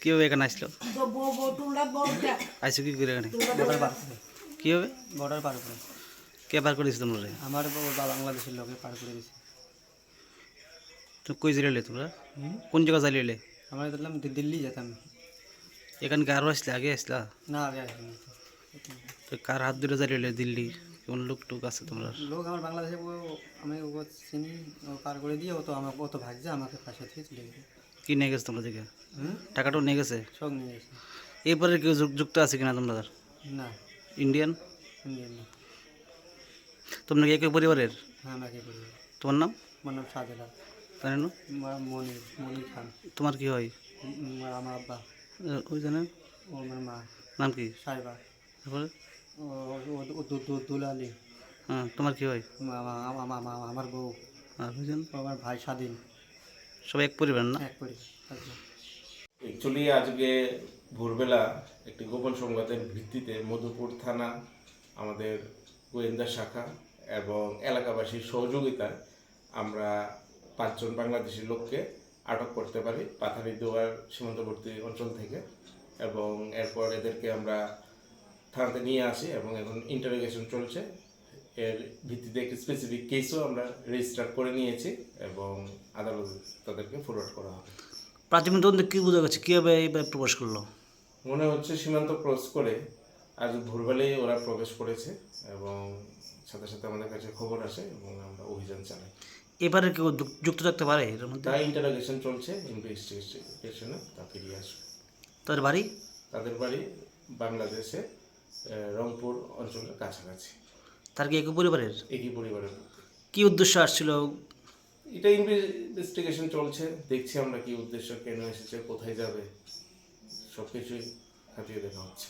কীভাবে এখানে আসলো? তো আইসো কি করে এখানে? করে। কীভাবে বর্ডার পার করে। কে পার করেছি তোমরা? আমার বাবা বাংলাদেশের লোকে পার করে দিয়েছে তুমি কই জেলে তোমরা? কোন জায়গা জ্বালিয়ে আমরা দেখলাম দিল্লি যেতাম। এখানে কি আরও আসলে আগে আসলা? না আগে তো কার হাত ধরে জ্বালিয়ে দিল্লি? কোন লোক টুক আছে তোমরা? লোক আমার বাংলাদেশে আমি ওকে চিনি ও পার করে দিয়ে ও তো আমার ও তো ভাগছে আমাকে পাশে থেকে চলে গেছে। কি নিয়ে গেছে তোমরা দিকে? টাকাটাও নিয়ে গেছে? সব নিয়ে গেছে। এরপরে কেউ যুক- যুক্ত আছে কিনা তোমরা না। ইন্ডিয়ান নিয়ে না। তোমরা কি একই পরিবারের? হ্যাঁ আমাকে করি তোমার নাম? আমার নাম শাহজালাল জানেন না? মনির মনির খান। তোমার কি হয়? আমার আব্বা। ওই জানেন ও আমার মা। নাম কি? সাইবা। তারপরে? দুলালি। হ্যাঁ তোমার কি হয়? আমা- আমা- আমা- আমা- আমার বউ। আর আমার ভাই স্বাধীন। সবাই এক পরিবার না? এক আচ্ছা। অ্যাকচুয়ালি আজকে ভোরবেলা একটি গোপন সংবাদের ভিত্তিতে মধুপুর থানা আমাদের গোয়েন্দা শাখা এবং এলাকাবাসীর সহযোগিতায় আমরা পাঁচজন বাংলাদেশি লোককে আটক করতে পারি পাথারি দোয়ার সীমান্তবর্তী অঞ্চল থেকে এবং এরপর এদেরকে আমরা থানাতে নিয়ে আসি এবং এখন ইন্টারোগেশন চলছে। এর ভিত্তিতে একটি স্পেসিফিক কেসও আমরা রেজিস্টার করে নিয়েছি এবং আদালতে তাদেরকে ফরওয়ার্ড করা হবে। প্রাথমিক তদন্তে কী বোঝা গেছে? কীভাবে এইভাবে প্রবেশ করল? মনে হচ্ছে সীমান্ত ক্রস করে আজ ভোরবেলায় ওরা প্রবেশ করেছে এবং সাথে সাথে আমাদের কাছে খবর আসে এবং আমরা অভিযান চালাই। এবারে কেউ যুক্ত থাকতে পারে এর মধ্যে? তাই ইন্টারোগেশন চলছে ইনভেস্টিগেশনে তা ফিরিয়ে আসবে। তাদের বাড়ি? তাদের বাড়ি বাংলাদেশে রংপুর অঞ্চলের কাছাকাছি। তার কি একই পরিবারের? একই পরিবারের। কি উদ্দেশ্য আসছিল? এটা ইনভেস্টিগেশন চলছে দেখছি আমরা কি উদ্দেশ্য কেন এসেছে কোথায় যাবে সব কিছুই খাতিয়ে দেখা হচ্ছে।